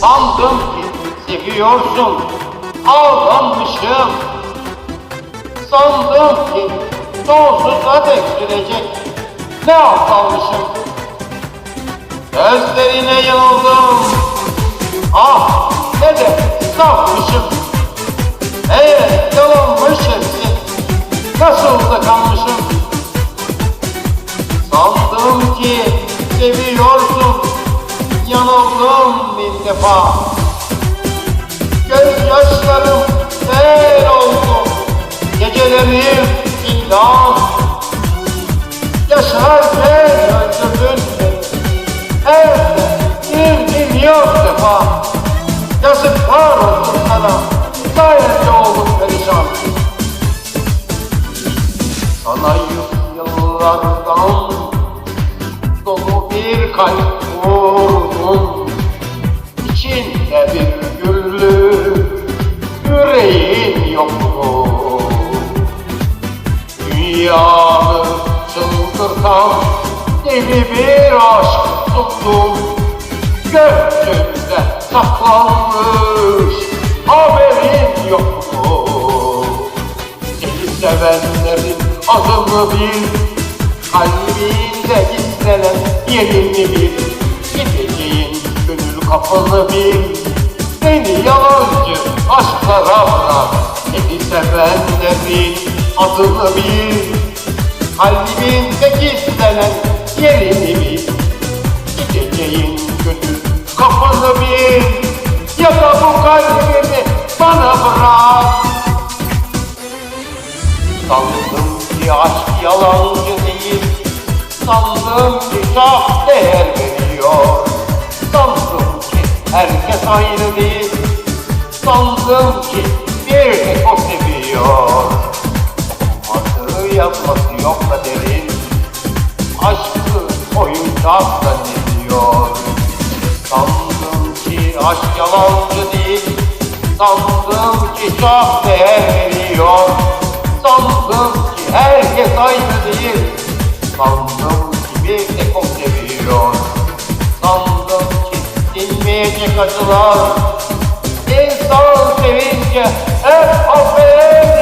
Sandım ki seviyorsun, aldanmışım. Sandım ki sonsuza dek sürecek, ne aptalmışım. Gözlerine yanıldım, ah ne de safmışım. Evet yalanmış hepsi, nasıl da kanmışım. Sandım ki seviyorsun, yanıldım bir defa. Gözyaşlarım sel oldu, gecelerim illan. Yaşarken öldürdün beni, her bir milyon defa. Yazıklar olsun sana, sayende oldum perişan. Sana yıllardan dolu bir kalp vurdum çıldırtan deli bir aşk tuttum. Gökyüzünde saklanmış haberin yoktu seni sevenlerin adını bil Kalbinde gizlenen yerini bil. Gideceğin gönül kapını bil Seni yalancı aşklara bırak. Seni sevenlerin adını bil Kalbinde gizlenen yerini bil Gideceğin gönül kapını bil Ya da bu kalbini bana bırak. Sandım ki aşk yalancı değil Sandım ki çok değer veriyor. Sandım ki herkes aynı değil Sandım ki bir tek o seviyor. Olmadığı yapması yok kaderin Aşkı oyuncak zannediyor. Sandım ki aşk yalancı değil Sandım ki çok değer veriyor Sandım ki herkes aynı değil Sandım ki bir tek o seviyor. Sandım ki dinmeyecek acılar İnsan sevince hep affediyor